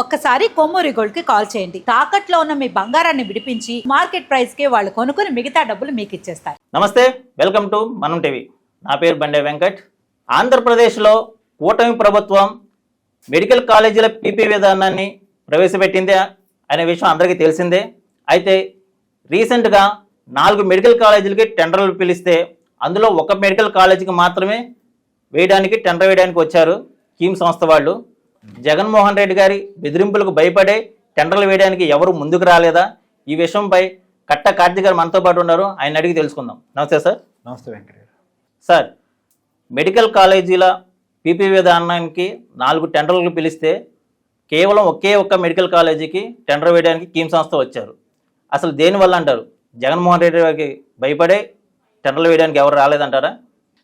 ఒక్కసారి కొమ్మూరి గోల్డ్కి కాల్ చేయండి. తాకట్లో ఉన్న మీ బంగారాన్ని విడిపించి మార్కెట్ ప్రైస్కి వాళ్ళు కొనుక్కుని మిగతా డబ్బులు మీకు ఇచ్చేస్తారు. నమస్తే వెల్కమ్ టు మనం టీవీ. నా పేరు బండే వెంకట్. ఆంధ్రప్రదేశ్లో కూటమి ప్రభుత్వం మెడికల్ కాలేజీల పీపీ విధానాన్ని ప్రవేశపెట్టిందే అనే విషయం అందరికీ తెలిసిందే. అయితే రీసెంట్గా నాలుగు మెడికల్ కాలేజీలకి టెండర్లు పిలిస్తే అందులో ఒక మెడికల్ కాలేజీకి మాత్రమే వేయడానికి టెండర్ వేయడానికి వచ్చారు కీమ్ సంస్థ వాళ్ళు. జగన్మోహన్ రెడ్డి గారి బెదిరింపులకు భయపడే టెండర్లు వేయడానికి ఎవరు ముందుకు రాలేదా? ఈ విషయంపై కట్ట కార్తీక్ గారు మనతో పాటు ఉన్నారు. ఆయన అడిగి తెలుసుకుందాం. నమస్తే సార్. నమస్తే వెంకట సార్ మెడికల్ కాలేజీల పీపీ విధానానికి నాలుగు టెండర్లు పిలిస్తే కేవలం ఒకే ఒక్క మెడికల్ కాలేజీకి టెండర్ వేయడానికి కీమ్ సంస్థ వచ్చారు. అసలు దేనివల్ల అంటారు? జగన్మోహన్ రెడ్డి గారికి భయపడే టెండర్లు వేయడానికి ఎవరు రాలేదంటారా?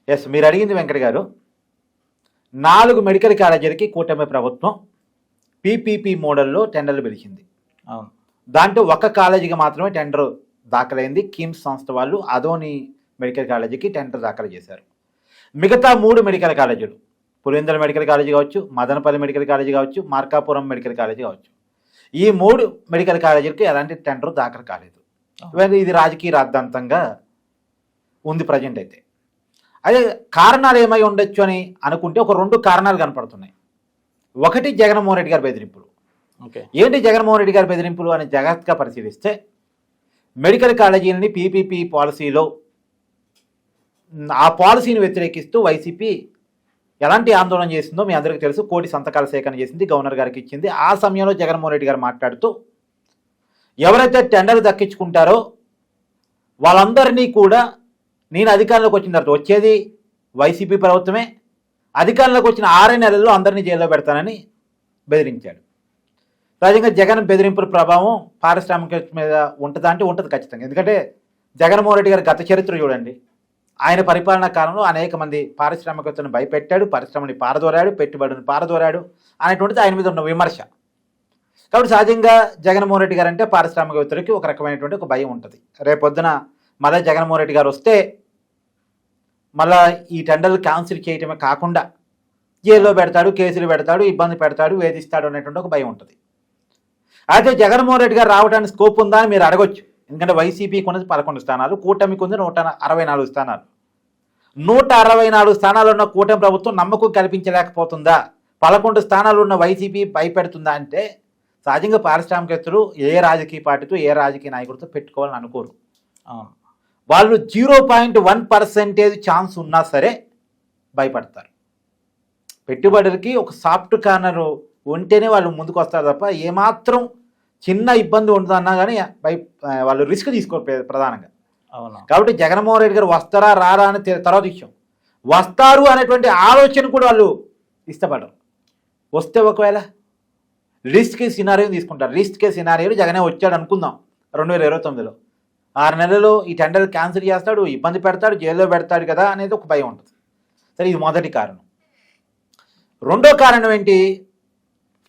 ఎస్ మీరు అడిగింది వెంకట గారు. నాలుగు మెడికల్ కాలేజీలకి కూటమి ప్రభుత్వం పీపీపీ మోడల్లో టెండర్లు పిలిచింది. దాంట్లో ఒక కాలేజీకి మాత్రమే టెండర్ దాఖలైంది. కిమ్స్ సంస్థ వాళ్ళు అదోని మెడికల్ కాలేజీకి టెండర్ దాఖలు చేశారు. మిగతా మూడు మెడికల్ కాలేజీలు పురేందర్ మెడికల్ కాలేజీ కావచ్చు మదనపల్లి మెడికల్ కాలేజీ కావచ్చు మార్కాపురం మెడికల్ కాలేజీ కావచ్చు. ఈ మూడు మెడికల్ కాలేజీలకి ఎలాంటి టెండర్ దాఖలు కాలేదు. ఇది రాజకీయ రాద్ధాంతంగా ఉంది ప్రజెంట్ అయితే. అదే కారణాలు ఏమై ఉండొచ్చు అని అనుకుంటే ఒక రెండు కారణాలు కనపడుతున్నాయి. ఒకటి జగన్మోహన్ రెడ్డి గారి బెదిరింపులు. ఓకే. ఏంటి జగన్మోహన్ రెడ్డి గారి బెదిరింపులు అని జాగ్రత్తగా పరిశీలిస్తే మెడికల్ కాలేజీలని పీపీపీ పాలసీలో ఆ పాలసీని వ్యతిరేకిస్తూ వైసీపీ ఎలాంటి ఆందోళన చేసిందో మీ అందరికీ తెలుసు. కోటి సంతకాల సేకరణ చేసింది గవర్నర్ గారికి ఇచ్చింది. ఆ సమయంలో జగన్మోహన్ రెడ్డి గారు మాట్లాడుతూ ఎవరైతే టెండర్ దక్కించుకుంటారో వాళ్ళందరినీ కూడా నేను అధికారంలోకి వచ్చిన తర్వాత వచ్చేది వైసీపీ ప్రభుత్వమే. అధికారంలోకి వచ్చిన ఆరే నెలల్లో అందరినీ జైల్లో పెడతానని బెదిరించాడు. సహజంగా జగన్ బెదిరింపుల ప్రభావం పారిశ్రామిక మీద ఉంటుందా అంటే ఉంటుంది ఖచ్చితంగా. ఎందుకంటే జగన్మోహన్ రెడ్డి గారి గత చరిత్ర చూడండి. ఆయన పరిపాలనా కాలంలో అనేక మంది పారిశ్రామికతను భయపెట్టాడు పరిశ్రమని పారదోరాడు పెట్టుబడిని పారదోరాడు అనేటువంటిది ఆయన మీద ఉన్న విమర్శ. కాబట్టి సహజంగా జగన్మోహన్ రెడ్డి గారు అంటే పారిశ్రామికవేత్తలకి ఒక రకమైనటువంటి ఒక భయం ఉంటుంది. రేపొద్దున మళ్ళీ జగన్మోహన్ రెడ్డి గారు వస్తే మళ్ళా ఈ టెండర్లు క్యాన్సిల్ చేయటమే కాకుండా జైల్లో పెడతాడు కేసులు పెడతాడు ఇబ్బంది పెడతాడు వేధిస్తాడు అనేటువంటి ఒక భయం ఉంటుంది. అయితే జగన్మోహన్ రెడ్డి గారు రావడానికి స్కోప్ ఉందా అని మీరు అడగొచ్చు. ఎందుకంటే వైసీపీకి ఉన్నది పదకొండు స్థానాలు కూటమికి ఉంది నూట అరవై నాలుగు స్థానాలు. నూట అరవై నాలుగు స్థానాలు ఉన్న కూటమి ప్రభుత్వం నమ్మకం కల్పించలేకపోతుందా? పదకొండు స్థానాలు ఉన్న వైసీపీ భయపెడుతుందా అంటే సహజంగా పారిశ్రామికవేత్తలు ఏ రాజకీయ పార్టీతో ఏ రాజకీయ నాయకుడితో పెట్టుకోవాలని అనుకోరు. అవును. వాళ్ళు zero point one percentage chance ఉన్నా సరే భయపడతారు. పెట్టుబడులకి ఒక సాఫ్ట్ కార్నర్ ఉంటేనే వాళ్ళు ముందుకు వస్తారు తప్ప ఏమాత్రం చిన్న ఇబ్బంది ఉంటుందన్నా కానీ భయ వాళ్ళు రిస్క్ తీసుకోరు ప్ర- ప్రధానంగా. అవును? కాబట్టి జగన్మోహన్ రెడ్డి గారు వస్తారా రారా అని తర్వాత విషయం వస్తారు అనేటువంటి ఆలోచన కూడా వాళ్ళు ఇష్టపడరు. వస్తే ఒకవేళ రిస్క్ సినారియో తీసుకుంటారు. రిస్క్ సినారియో జగనే వచ్చాడు అనుకుందాం. రెండు వేల ఇరవై తొమ్మిదిలో. ఆరు నెలల్లో ఈ టెండర్ క్యాన్సిల్ చేస్తాడు ఇబ్బంది పెడతాడు జైల్లో పెడతాడు కదా అనేది ఒక భయం ఉంటుంది. సరే ఇది మొదటి కారణం. రెండో కారణం ఏంటి?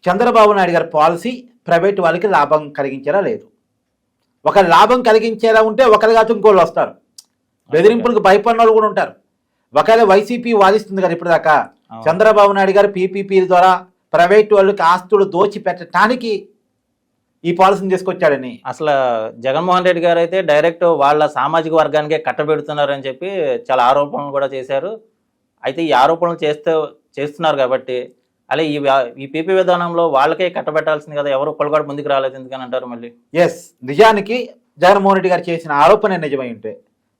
చంద్రబాబు నాయుడు గారి పాలసీ ప్రైవేట్ వాళ్ళకి లాభం కలిగించేలా లేదు. ఒక లాభం కలిగించేలా ఉంటే ఒకరి కాదు ఇంకోళ్ళు వస్తారు. బెదిరింపులకు భయపడిన వాళ్ళు కూడా ఉంటారు. ఒకవేళ వైసీపీ వాదిస్తుంది కదా ఇప్పటిదాకా. చంద్రబాబు నాయుడు గారు పీపీపీ ద్వారా ప్రైవేట్ వాళ్ళకి ఆస్తులు దోచి పెట్టడానికి ఈ పాలసీని తీసుకొచ్చాడని. అసలు జగన్మోహన్ రెడ్డి గారు అయితే డైరెక్ట్ వాళ్ళ సామాజిక వర్గానికే కట్టబెడుతున్నారని చెప్పి చాలా ఆరోపణలు కూడా చేశారు. అయితే ఈ ఆరోపణలు చేస్తే చేస్తున్నారు కాబట్టి అలా ఈ ఈ పీపీ విధానంలో వాళ్ళకే కట్టబెట్టాల్సింది కదా ఎవరు ఒకళ్ళు కూడా ముందుకు రాలేదు ఎందుకని అంటారు మళ్ళీ? ఎస్ నిజానికి జగన్మోహన్ రెడ్డి గారు చేసిన ఆరోపణ నిజమై ఉంటే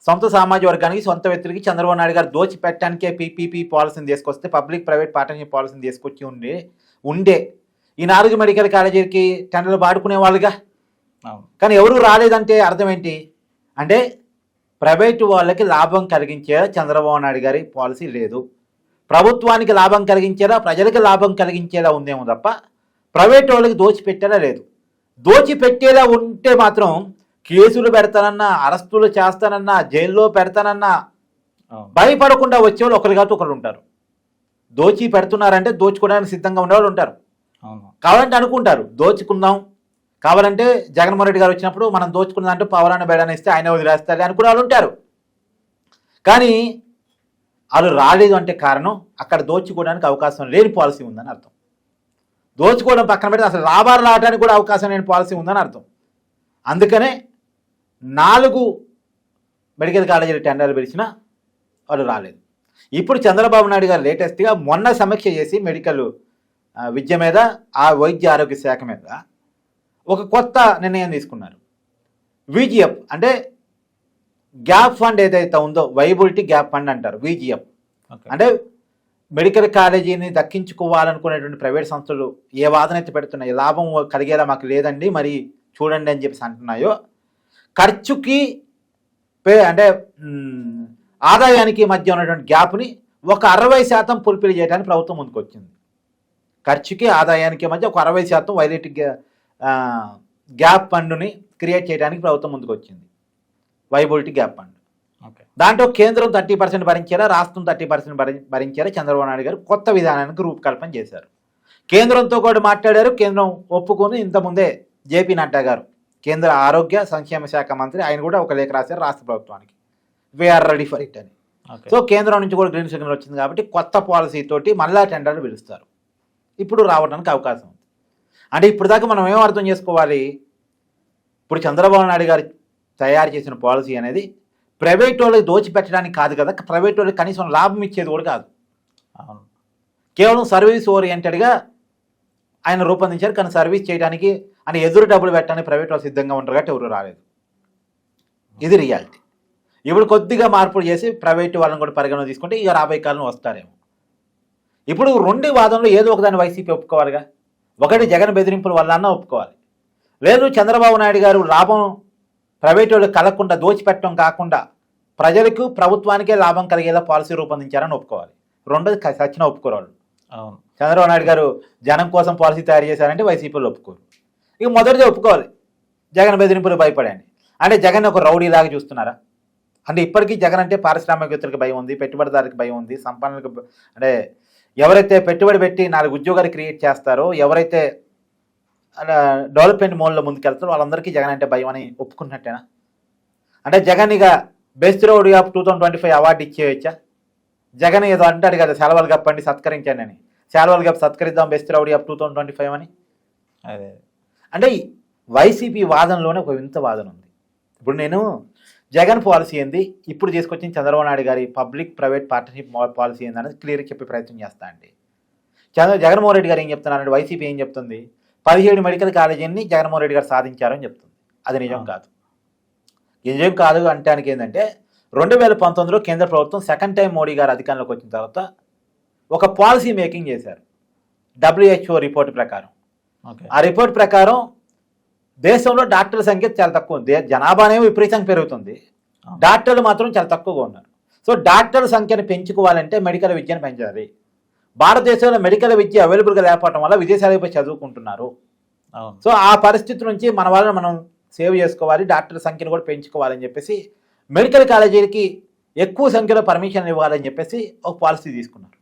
సొంత సామాజిక వర్గానికి సొంత వ్యక్తులకి చంద్రబాబు నాయుడు గారు దోచి పెట్టడానికే పీపీపీ పాలసీని తీసుకొస్తే పబ్లిక్ ప్రైవేట్ పార్టనర్షిప్ పాలసీని తీసుకొచ్చి ఉండే ఉండే ఈ నాలుగు మెడికల్ కాలేజీలకి టెండర్లు వాడుకునే వాళ్ళుగా? కానీ ఎవరు రాలేదంటే అర్థం ఏంటి? అంటే ప్రైవేటు వాళ్ళకి లాభం కలిగించేలా చంద్రబాబు నాయుడు గారి పాలసీ లేదు. ప్రభుత్వానికి లాభం కలిగించేలా ప్రజలకు లాభం కలిగించేలా ఉందేమో తప్ప ప్రైవేట్ వాళ్ళకి దోచిపెట్టేలా లేదు. దోచిపెట్టేలా ఉంటే మాత్రం కేసులు పెడతానన్నా అరెస్టులు చేస్తానన్నా జైల్లో పెడతానన్నా భయపడకుండా వచ్చేవాళ్ళు ఒకరు కాదు ఒకరు ఉంటారు. దోచి పెడుతున్నారంటే దోచుకోవడానికి సిద్ధంగా ఉండేవాళ్ళు ఉంటారు. కావాలంటే అనుకుంటారు. దోచుకుందాం. కావాలంటే జగన్మోహన్ రెడ్డి గారు వచ్చినప్పుడు మనం దోచుకుందాం అంటే పవరాన్ని బేడాన్ని ఇస్తే ఆయన వదిలేస్తారు అనుకునే వాళ్ళు ఉంటారు. కానీ వాళ్ళు రాలేదు అంటే కారణం అక్కడ దోచుకోవడానికి అవకాశం లేని పాలసీ ఉందని అర్థం. దోచుకోవడం పక్కన పెడితే అసలు లాభాలు రావడానికి కూడా అవకాశం లేని పాలసీ ఉందని అర్థం. అందుకనే నాలుగు మెడికల్ కాలేజీలు టెండర్లు పిలిచినా వాళ్ళు రాలేదు. ఇప్పుడు చంద్రబాబు నాయుడు గారు లేటెస్ట్గా మొన్న సమీక్ష చేసి మెడికల్ విద్య మీద ఆ వైద్య ఆరోగ్య శాఖ మీద ఒక కొత్త నిర్ణయం తీసుకున్నారు. విజిఎఫ్ అంటే గ్యాప్ ఫండ్ ఏదైతే ఉందో వైబిలిటీ గ్యాప్ ఫండ్ అంటారు విజిఎఫ్ అంటే మెడికల్ కాలేజీని దక్కించుకోవాలనుకునేటువంటి ప్రైవేట్ సంస్థలు ఏ వాదన అయితే పెడుతున్నాయి లాభం కలిగేలా మాకు లేదండి మరి చూడండి అని చెప్పేసి అంటున్నాయో ఖర్చుకి పే అంటే ఆదాయానికి మధ్య ఉన్నటువంటి గ్యాప్ని ఒక అరవై శాతం ఫుల్ఫిల్ చేయడానికి ప్రభుత్వం ముందుకు వచ్చింది ఖర్చుకి ఆదాయానికి మధ్య ఒక అరవై శాతం వైలెట్ గ్యాప్ ఫండ్ని క్రియేట్ చేయడానికి ప్రభుత్వం ముందుకు వచ్చింది వైబిలిటీ గ్యాప్ ఫండ్. ఓకే. దాంట్లో కేంద్రం థర్టీ పర్సెంట్ భరించారా? రాష్ట్రం థర్టీ పర్సెంట్ భరించారా? చంద్రబాబు నాయుడు గారు కొత్త విధానానికి రూపకల్పన చేశారు. కేంద్రంతో కూడా మాట్లాడారు. కేంద్రం ఒప్పుకొని ఇంతకుముందే జేపీ నడ్డా గారు కేంద్ర ఆరోగ్య సంక్షేమ శాఖ మంత్రి ఆయన కూడా ఒక లేఖ రాశారు రాష్ట్ర ప్రభుత్వానికి. వీఆర్ రెడీ ఫర్ ఇట్ అని. సో కేంద్రం నుంచి కూడా గ్రీన్ సిగ్నల్ వచ్చింది కాబట్టి కొత్త పాలసీ తోటి మళ్ళా టెండర్లు పిలుస్తారు. ఇప్పుడు రావడానికి అవకాశం ఉంది. అంటే ఇప్పుడు దాకా మనం ఏం అర్థం చేసుకోవాలి? ఇప్పుడు చంద్రబాబు నాయుడు గారు తయారు చేసిన పాలసీ అనేది ప్రైవేట్ వాళ్ళకి దోచిపెట్టడానికి కాదు కదా. ప్రైవేట్ వాళ్ళకి కనీసం లాభం ఇచ్చేది కూడా కాదు. అవును. కేవలం సర్వీస్ ఓరియంటెడ్గా ఆయన రూపొందించారు. కానీ సర్వీస్ చేయడానికి అని ఎదురు డబ్బులు పెట్టడానికి ప్రైవేట్ వాళ్ళు సిద్ధంగా ఉంటారు కాబట్టి ఎవరు రాలేదు. ఇది రియాలిటీ. ఇప్పుడు కొద్దిగా మార్పులు చేసి ప్రైవేట్ వాళ్ళని కూడా పరిగణన తీసుకుంటే ఇక రాబోయే కాలం వస్తారేమో. ఇప్పుడు రెండు వాదనలో ఏదో ఒకదాన్ని వైసీపీ ఒప్పుకోవాలిగా. ఒకటి జగన్ బెదిరింపుల వల్ల అన్న ఒప్పుకోవాలి. లేదు చంద్రబాబు నాయుడు గారు లాభం ప్రైవేట్ వాళ్ళకి కలగకుండా దోచిపెట్టడం కాకుండా ప్రజలకు ప్రభుత్వానికే లాభం కలిగేలా పాలసీ రూపొందించారని ఒప్పుకోవాలి. రెండోది సచిన ఒప్పుకోరు వాళ్ళు అవును. చంద్రబాబు నాయుడు గారు జనం కోసం పాలసీ తయారు చేశారంటే వైసీపీలో ఒప్పుకోరు. ఇక మొదటిది ఒప్పుకోవాలి. జగన్ బెదిరింపులు భయపడండి. అంటే జగన్ ఒక రౌడీ లాగా చూస్తున్నారా? అంటే ఇప్పటికీ జగన్ అంటే పారిశ్రామికవేత్తలకు భయం ఉంది పెట్టుబడిదారులకు భయం ఉంది సంపన్నులకు అంటే ఎవరైతే పెట్టుబడి పెట్టి నాలుగు ఉద్యోగాలు క్రియేట్ చేస్తారో ఎవరైతే డెవలప్మెంట్ మోడ్లో ముందుకెళ్తారో వాళ్ళందరికీ జగన్ అంటే భయం అని ఒప్పుకున్నట్టేనా అంటే జగన్ ఇక best rowdy of two thousand twenty five award ఇచ్చేయచ్చా? Jagan ఏదో అంటాడు కదా సెలవులు కప్పండి సత్కరించండి అని. సెలవులు కప్పి సత్కరిద్దాం best rowdy of two thousand twenty five అని. అదే. అంటే వైసీపీ వాదనలోనే ఒక వింత వాదన ఉంది. ఇప్పుడు నేను జగన్ పాలసీ ఏంది? ఇప్పుడు తీసుకొచ్చిన చంద్రబాబు నాయుడు గారి పబ్లిక్ ప్రైవేట్ పార్ట్నర్షిప్ పాలసీ ఏంది అనేది క్లియర్గా చెప్పే ప్రయత్నం చేస్తా అండి. చంద్ర జగన్మోహన్ రెడ్డి గారు ఏం చెప్తున్నారంటే వైసీపీ ఏం చెప్తుంది? పదిహేడు మెడికల్ కాలేజీని జగన్మోహన్ రెడ్డి గారు సాధించారని చెప్తుంది. అది నిజం కాదు. నిజం కాదు అంటానికి ఏంటంటే రెండు వేల పంతొమ్మిదిలో కేంద్ర ప్రభుత్వం సెకండ్ టైం మోడీ గారు అధికారంలోకి వచ్చిన తర్వాత ఒక పాలసీ మేకింగ్ చేశారు. డబ్ల్యూహెచ్ఓ రిపోర్ట్ ప్రకారం. ఓకే. ఆ రిపోర్ట్ ప్రకారం దేశంలో డాక్టర్ల సంఖ్య చాలా తక్కువ ఉంది. జనాభా అనేవి విపరీతంగా పెరుగుతుంది. డాక్టర్లు మాత్రం చాలా తక్కువగా ఉన్నారు. సో డాక్టర్ల సంఖ్యను పెంచుకోవాలంటే మెడికల్ విద్యను పెంచాలి. భారతదేశంలో మెడికల్ విద్య అవైలబుల్గా లేకపోవడం వల్ల విదేశాలకు పోయి చదువుకుంటున్నారు. సో ఆ పరిస్థితి నుంచి మన వాళ్ళని మనం సేవ్ చేసుకోవాలి డాక్టర్ల సంఖ్యను కూడా పెంచుకోవాలని చెప్పేసి మెడికల్ కాలేజీలకి ఎక్కువ సంఖ్యలో పర్మిషన్ ఇవ్వాలని చెప్పేసి ఒక పాలసీ తీసుకున్నారు.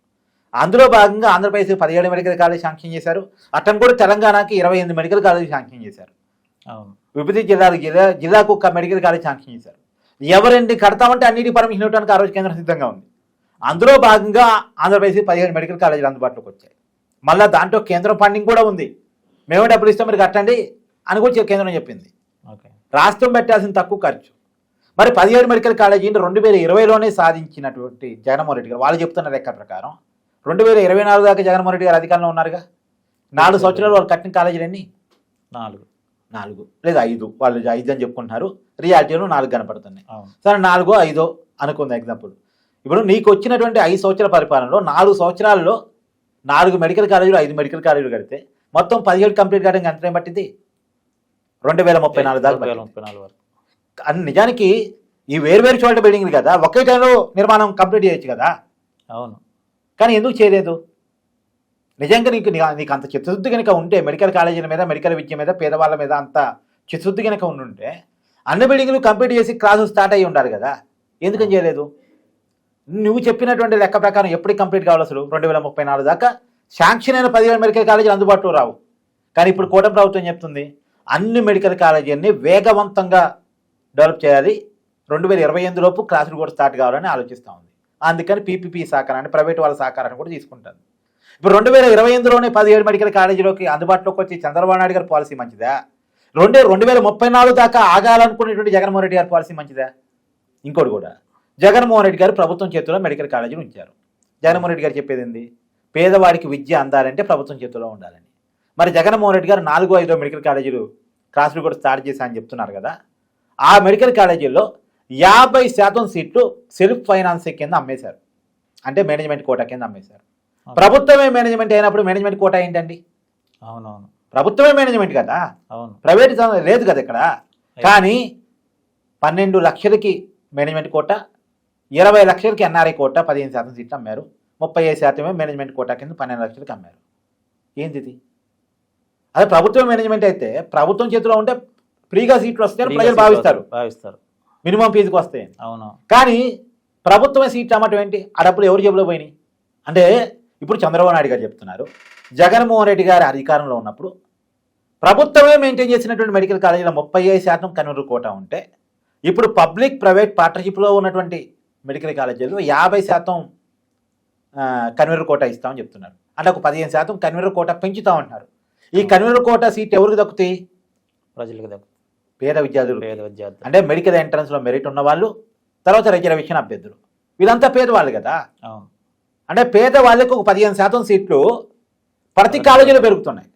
అందులో భాగంగా ఆంధ్రప్రదేశ్ పదిహేడు మెడికల్ కాలేజ్ శాంక్షన్ చేశారు. అట్టను కూడా తెలంగాణకి ఇరవై ఎనిమిది మెడికల్ కాలేజ్ శాంక్షన్ చేశారు. వివిధ జిల్లాలకు జిల్లా జిల్లాకు ఒక మెడికల్ కాలేజ్ శాంక్షన్ చేశారు. ఎవరెన్ని కడతామంటే అన్నిటి పర్మిషన్ ఇవ్వడానికి ఆ రోజు కేంద్రం సిద్ధంగా ఉంది. అందులో భాగంగా ఆంధ్రప్రదేశ్ పదిహేడు మెడికల్ కాలేజీలు అందుబాటులోకి వచ్చాయి. మళ్ళీ దాంట్లో కేంద్రం ఫండింగ్ కూడా ఉంది. మేమే డబ్బులు ఇస్తాం మీరు కట్టండి అని కూడా కేంద్రం చెప్పింది. ఓకే. రాష్ట్రం పెట్టాల్సిన తక్కువ ఖర్చు. మరి పదిహేడు మెడికల్ కాలేజీని రెండు వేల ఇరవైలోనే సాధించినటువంటి జగన్మోహన్ రెడ్డి గారు వాళ్ళు చెప్తున్న లెక్క ప్రకారం రెండు వేల ఇరవై నాలుగు దాకా జగన్మోహన్ రెడ్డి గారు అధికారంలో ఉన్నారుగా? నాలుగు సంవత్సరాలు వాళ్ళు కట్టిన కాలేజీలు ఎన్ని నాలుగు. నాలుగు లేదా ఐదు వాళ్ళు ఐదు అని చెప్పుకుంటున్నారు. రియాలిటీలో నాలుగు కనపడుతున్నాయి. సరే నాలుగో ఐదో అనుకుంది ఎగ్జాంపుల్. ఇప్పుడు నీకు వచ్చినటువంటి ఐదు సంవత్సరాల పరిపాలనలో నాలుగు సంవత్సరాల్లో నాలుగు మెడికల్ కాలేజీలు ఐదు మెడికల్ కాలేజీలు కడితే మొత్తం పదిహేడు కంప్లీట్ కావడానికి ఎంత టైం పట్టింది రెండు వేల ముప్పై నాలుగు దాకా. ముప్పై నాలుగు వరకు. అని నిజానికి ఈ వేరు వేరు చోట్ల బిల్డింగ్లు కదా ఒకే టైంలో నిర్మాణం కంప్లీట్ చేయొచ్చు కదా? అవును. కానీ ఎందుకు చేయలేదు? నిజంగా నీకు నీకు అంత చిత్తశుద్ధి కనుక ఉంటే మెడికల్ కాలేజీల మీద మెడికల్ విద్య మీద పేదవాళ్ళ మీద అంత చిత్తశుద్ధి కనుక ఉండుంటే అన్ని బిల్డింగ్లు కంప్లీట్ చేసి క్లాసులు స్టార్ట్ అయ్యి ఉండాలి కదా. ఎందుకని చేయలేదు? నువ్వు చెప్పినటువంటి లెక్క ప్రకారం ఎప్పటికి కంప్లీట్ కావాలి అసలు? రెండు వేల ముప్పై నాలుగు దాకా? శాంక్షన్ అయిన పదిహేడు మెడికల్ కాలేజీలు అందుబాటులో రావు. కానీ ఇప్పుడు కూటమి ప్రభుత్వం చెప్తుంది అన్ని మెడికల్ కాలేజీలని వేగవంతంగా డెవలప్ చేయాలి. రెండు వేల ఇరవై ఎనిమిది లోపు క్లాసులు కూడా స్టార్ట్ కావాలని ఆలోచిస్తూ ఉంది. అందుకని పీపీపీ సహకారాన్ని ప్రైవేట్ వాళ్ళ సహకారాన్ని కూడా తీసుకుంటుంది ఇప్పుడు రెండు వేల ఇరవై ఎనిమిదిలోనే పదిహేడు మెడికల్ కాలేజీలోకి అందుబాటులోకి వచ్చి చంద్రబాబు నాయుడు గారి పాలసీ మంచిదా? రెండు రెండు వేల ముప్పై నాలుగు దాకా ఆగాలనుకునేటువంటి జగన్మోహన్ రెడ్డి గారి పాలసీ మంచిదా? ఇంకోటి కూడా. జగన్మోహన్ రెడ్డి గారు ప్రభుత్వం చేతిలో మెడికల్ కాలేజీలు ఉంచారు. జగన్మోహన్ రెడ్డి గారు చెప్పేది ఏంది? పేదవాడికి విద్య అందాలంటే ప్రభుత్వం చేతిలో ఉండాలని. మరి జగన్మోహన్ రెడ్డి గారు నాలుగో ఐదో మెడికల్ కాలేజీలు క్లాసులు కూడా స్టార్ట్ చేశా అని చెప్తున్నారు కదా. ఆ మెడికల్ కాలేజీల్లో యాభై శాతం సీట్లు సెల్ఫ్ ఫైనాన్సింగ్ కింద అమ్మేశారు. అంటే మేనేజ్మెంట్ కోటా కింద అమ్మేశారు. ప్రభుత్వమే మేనేజ్మెంట్ అయినప్పుడు మేనేజ్మెంట్ కోటా ఏంటండి? అవునవును. ప్రభుత్వమే మేనేజ్మెంట్ కదా? అవును. ప్రైవేట్ లేదు కదా ఇక్కడ? కానీ పన్నెండు లక్షలకి మేనేజ్మెంట్ కోట ఇరవై లక్షలకి ఎన్ఆర్ఐ కోట పదిహేను శాతం సీట్లు అమ్మారు. ముప్పై ఐదు శాతమే మేనేజ్మెంట్ కోటా కింద పన్నెండు లక్షలకి అమ్మారు. ఏంది ఇది? అదే ప్రభుత్వం మేనేజ్మెంట్ అయితే ప్రభుత్వం చేతిలో ఉంటే ఫ్రీగా సీట్లు వస్తాయని ప్రజలు భావిస్తారు. భావిస్తారు. మినిమం ఫీజుకి వస్తాయి అవును. కానీ ప్రభుత్వమే సీట్లు అమ్మటం ఏంటి? ఆ డబ్బులు ఎవరు జేబులో పోయినాయి? అంటే ఇప్పుడు చంద్రబాబు నాయుడు గారు చెప్తున్నారు. జగన్మోహన్ రెడ్డి గారి అధికారంలో ఉన్నప్పుడు ప్రభుత్వమే మెయింటైన్ చేసినటువంటి మెడికల్ కాలేజీలో ముప్పై ఐదు శాతం కన్వీనర్ కోటా ఉంటే ఇప్పుడు పబ్లిక్ ప్రైవేట్ పార్ట్నర్షిప్లో ఉన్నటువంటి మెడికల్ కాలేజీల్లో యాభై శాతం కన్వీనర్ కోటా ఇస్తామని చెప్తున్నారు. అంటే ఒక పదిహేను శాతం కన్వీనర్ కోటా పెంచుతామంటున్నారు ఈ కన్వీనర్ కోటా సీట్ ఎవరికి దక్కుతాయి? ప్రజలకు దక్కు పేద విద్యార్థులు పేద విద్యార్థులు అంటే మెడికల్ ఎంట్రన్స్లో మెరిట్ ఉన్న వాళ్ళు తర్వాత రిజర్వేషన్ అభ్యర్థులు. వీళ్ళంతా పేదవాళ్ళు కదా? అవును. అంటే పేద వాళ్ళకి ఒక పదిహేను శాతం సీట్లు ప్రతి కాలేజీలో పెరుగుతున్నాయి.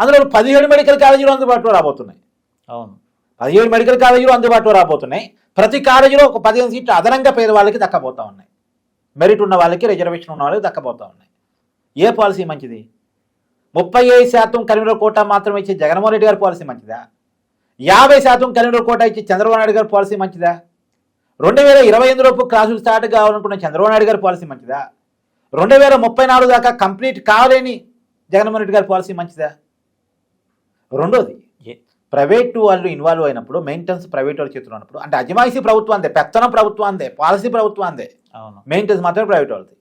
అందులో పదిహేడు మెడికల్ కాలేజీలు అందుబాటులో రాబోతున్నాయి. అవును. పదిహేడు మెడికల్ కాలేజీలు అందుబాటులో రాబోతున్నాయి. ప్రతి కాలేజీలో ఒక పదిహేను సీట్లు అదనంగా పేద వాళ్ళకి దక్కబోతా ఉన్నాయి. మెరిట్ ఉన్న వాళ్ళకి రిజర్వేషన్ ఉన్న వాళ్ళకి దక్కబోతా ఉన్నాయి. ఏ పాలసీ మంచిది? ముప్పై ఐదు శాతం కన్వీనర్ కోటా మాత్రమే ఇచ్చే జగన్మోహన్ రెడ్డి గారి పాలసీ మంచిదా? యాభై శాతం కన్వీనర్ కోటా ఇచ్చే చంద్రబాబు నాయుడు గారి పాలసీ మంచిదా? రెండు వేల ఇరవై ఎనిమిదిలోపు క్లాసులు స్టార్ట్ కావాలనుకున్న చంద్రబాబు నాయుడు గారి పాలసీ మంచిదా? రెండు వేల ముప్పై నాలుగు దాకా కంప్లీట్ కావాలని జగన్మోహన్ రెడ్డి గారి పాలసీ మంచిదా? రెండోది ప్రైవేటు వాళ్ళు ఇన్వాల్వ్ అయినప్పుడు మెయింటెనెన్స్ ప్రైవేట్ వాళ్ళ చేతిలో ఉన్నప్పుడు అంటే అజమాయిషీ ప్రభుత్వం అందే పెత్తనం ప్రభుత్వం అందే పాలసీ ప్రభుత్వం అందే అవును. మెయింటెనెన్స్ మాత్రమే ప్రైవేట్ వాళ్ళది.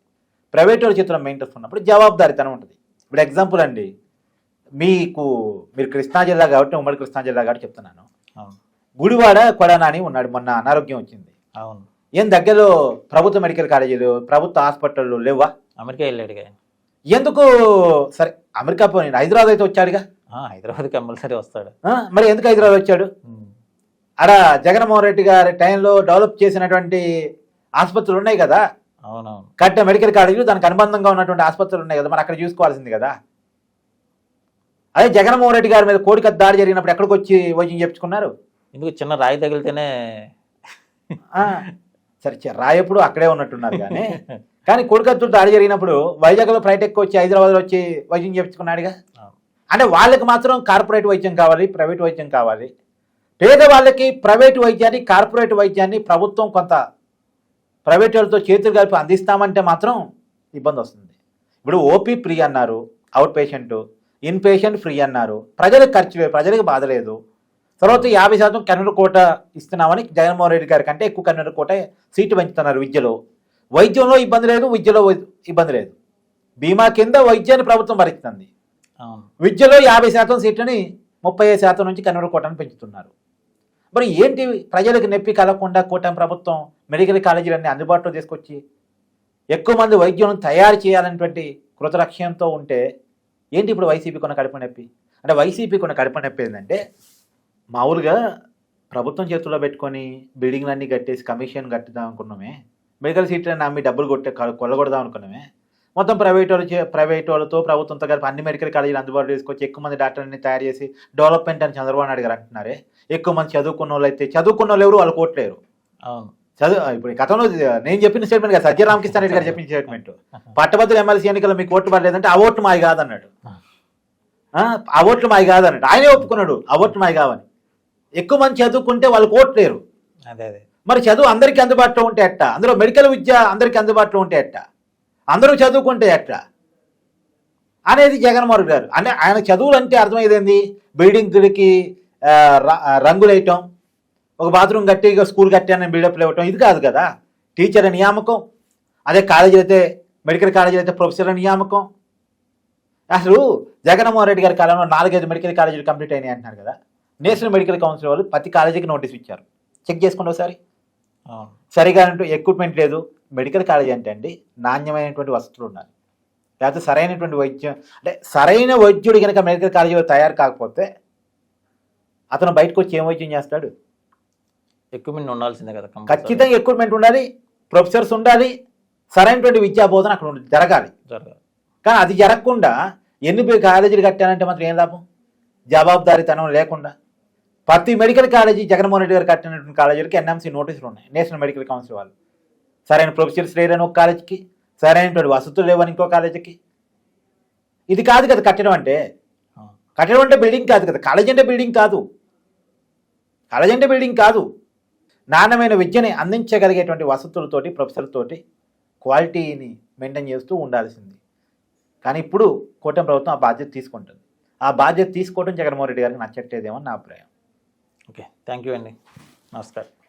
ప్రైవేట్ వాళ్ళ చేతిలో మెయింటెనెన్స్ ఉన్నప్పుడు జవాబుదారీతనం ఉంటుంది. ఇప్పుడు ఎగ్జాంపుల్ అండి మీకు మీరు కృష్ణా జిల్లా కాబట్టి ఉమ్మడి కృష్ణా జిల్లా కాబట్టి చెప్తున్నాను. అవును. గుడివాడ కొడానాని ఉన్నాడు మొన్న అనారోగ్యం వచ్చింది. అవును. ఏం దగ్గరలో ప్రభుత్వ మెడికల్ కాలేజీలు ప్రభుత్వ హాస్పిటళ్ళు లేవా? అమెరికా వెళ్ళాడు ఆయన. ఎందుకు? సరే అమెరికా పోనీ. హైదరాబాద్ అయితే వచ్చాడుగా? ఆ, హైదరాబాద్కి కంపల్సరీ వస్తాడు. మరి ఎందుకు హైదరాబాద్ వచ్చాడు. అక్కడ జగన్మోహన్ రెడ్డి గారి టైంలో డెవలప్ చేసినటువంటి ఆసుపత్రులు ఉన్నాయి కదా? అవునవును. కట్టిన మెడికల్ కాలేజీలు దానికి అనుబంధంగా ఉన్నటువంటి ఆసుపత్రులు ఉన్నాయి కదా? మరి అక్కడ చూసుకోవాల్సింది కదా? అదే జగన్మోహన్ రెడ్డి గారి మీద కోడిక దాడి జరిగినప్పుడు ఎక్కడికి వచ్చి వైద్యం చెప్పుకున్నారు ఎందుకు చిన్న రాయి తగిలితేనే సరే రాయప్పుడు అక్కడే ఉన్నట్టున్నారు కానీ. కానీ కోడికత్తులు దాడి జరిగినప్పుడు వైజాగ్లో ఫ్లైట్ ఎక్కువ వచ్చి హైదరాబాద్లో వచ్చి వైద్యం చేయించుకున్నాడుగా అవును. అంటే వాళ్ళకి మాత్రం కార్పొరేట్ వైద్యం కావాలి ప్రైవేట్ వైద్యం కావాలి. పేద వాళ్ళకి ప్రైవేట్ వైద్యాన్ని కార్పొరేట్ వైద్యాన్ని ప్రభుత్వం కొంత ప్రైవేట్ వాళ్ళతో చేతులు కలిపి అందిస్తామంటే మాత్రం ఇబ్బంది వస్తుంది. ఇప్పుడు ఓపీ ఫ్రీ అన్నారు out patient in patient free అన్నారు. ప్రజలకు ఖర్చు లేదు ప్రజలకు బాధ లేదు. తర్వాత యాభై శాతం కన్నుల కోట ఇస్తున్నామని జగన్మోహన్ రెడ్డి గారి కంటే ఎక్కువ కన్నుల కోట సీటు పెంచుతున్నారు విద్యలో. వైద్యంలో ఇబ్బంది లేదు విద్యలో ఇబ్బంది లేదు. బీమా కింద వైద్యాన్ని ప్రభుత్వం భరిస్తుంది. విద్యలో యాభై శాతం సీట్లని ముప్పై ఐదు శాతం నుంచి కన్నడ కోటను పెంచుతున్నారు. మరి ఏంటి ప్రజలకు నొప్పి కలగకుండా కూటమి ప్రభుత్వం మెడికల్ కాలేజీలన్నీ అందుబాటులో తీసుకొచ్చి ఎక్కువ మంది వైద్యులను తయారు చేయాలనేటువంటి కృతలక్ష్యంతో ఉంటే ఏంటి ఇప్పుడు వైసీపీ కొన్న కడుపు నొప్పి? అంటే వైసీపీ కొన్న కడుపు నొప్పి ఏంటంటే మామూలుగా ప్రభుత్వం చేతుల్లో పెట్టుకొని బిల్డింగ్లన్నీ కట్టేసి కమిషన్ కట్టుదాం అనుకున్నామే. మెడికల్ సీట్లను నమ్మి డబ్బులు కొట్టే కొల్లగొడదాం అనుకున్నామే. మొత్తం ప్రైవేట్ వాళ్ళు ప్రైవేట్ వాళ్ళతో ప్రభుత్వంతో కలిపి అన్ని మెడికల్ కాలేజీలు అందుబాటులో తీసుకొచ్చి ఎక్కువ మంది డాక్టర్ని తయారు చేసి డెవలప్మెంట్ అని చంద్రబాబు నాయుడు గారు అంటున్నారే. ఎక్కువ మంది చదువుకున్న వాళ్ళు అయితే చదువుకున్న వాళ్ళు ఎవరు? వాళ్ళు కోట్లేరు. అవును. చదువు ఇప్పుడు గతంలో నేను చెప్పిన స్టేట్మెంట్ కదా సజ్జ రామకృష్ణ రెడ్డి గారు చెప్పిన స్టేట్మెంట్ పట్టభద్రుల ఎమ్మెల్సీ ఎన్నికల్లో మీకు ఓట్లు పడలేదంటే ఆ ఓట్లు మావి కాదన్నాడు. ఆ, ఆ ఓట్లు మావి కాదన్నాడు. ఆయనే ఒప్పుకున్నాడు ఆ ఓట్లు మావి కావని. ఎక్కువ మంది చదువుకుంటే వాళ్ళు కోట్లేరు అదే అదే. మరి చదువు అందరికీ అందుబాటులో ఉంటే ఎట్ట? అందులో మెడికల్ విద్య అందరికీ అందుబాటులో ఉంటే ఎట్ట? అందరూ చదువుకుంటే ఎట్ట? అనేది జగన్మోహన్ రెడ్డి గారు. అంటే ఆయన చదువులు అంటే అర్థమయ్యేది బిల్డింగ్లకి రంగులు వేయటం ఒక బాత్రూమ్ కట్టి ఇక స్కూల్ కట్టానని బిల్డప్లు ఇవ్వటం ఇది కాదు కదా? టీచర్ల నియామకం అదే కాలేజీలు అయితే మెడికల్ కాలేజీలు అయితే ప్రొఫెసర్ల నియామకం. అసలు జగన్మోహన్ రెడ్డి గారి కాలంలో నాలుగైదు మెడికల్ కాలేజీలు కంప్లీట్ అయినాయి అంటున్నారు కదా? నేషనల్ మెడికల్ కౌన్సిల్ వాళ్ళు ప్రతి కాలేజీకి నోటీస్ ఇచ్చారు. చెక్ చేసుకోండి ఒకసారి. సరిగా అంటూ ఎక్విప్మెంట్ లేదు. మెడికల్ కాలేజ్ అంటే అండి నాణ్యమైనటువంటి వసతులు ఉండాలి. లేకపోతే సరైనటువంటి వైద్యం అంటే సరైన వైద్యుడు కనుక మెడికల్ కాలేజీలో తయారు కాకపోతే అతను బయటకు వచ్చి ఏం వైద్యం చేస్తాడు? ఎక్విప్మెంట్ ఉండాల్సిందే కదా. ఖచ్చితంగా ఎక్విప్మెంట్ ఉండాలి ప్రొఫెసర్స్ ఉండాలి సరైనటువంటి విద్యా బోధన అక్కడ జరగాలి. జరగాలి. కానీ అది జరగకుండా ఎన్ని కాలేజీలు కట్టానంటే మాత్రం ఏం లాభం? జవాబుదారీతనం లేకుండా. ప్రతి మెడికల్ కాలేజీ జగన్మోహన్ రెడ్డి గారు కట్టినటువంటి కాలేజీలకి ఎన్ఎంసీ నోటీసులు ఉన్నాయి. నేషనల్ మెడికల్ కౌన్సిల్ వాళ్ళు. సరైన ప్రొఫెసర్స్ లేరని ఒక కాలేజీకి సరైనటువంటి వసతులు లేవని ఇంకో కాలేజీకి. ఇది కాదు కదా కట్టడం అంటే. కట్టడం అంటే బిల్డింగ్ కాదు కదా. కాలేజ్ అంటే బిల్డింగ్ కాదు. కాలేజ్ అంటే బిల్డింగ్ కాదు. నాణ్యమైన విద్యని అందించగలిగేటువంటి వసతులతోటి ప్రొఫెసర్లతోటి క్వాలిటీని మెయింటైన్ చేస్తూ ఉండాల్సింది. కానీ ఇప్పుడు కూటమి ప్రభుత్వం ఆ బాధ్యత తీసుకుంటుంది. ఆ బాధ్యత తీసుకోవడం జగన్మోహన్ రెడ్డి గారికి నచ్చట్లేదేమో నా అభిప్రాయం. ఓకే. థ్యాంక్ యూ అండి. నమస్కారం.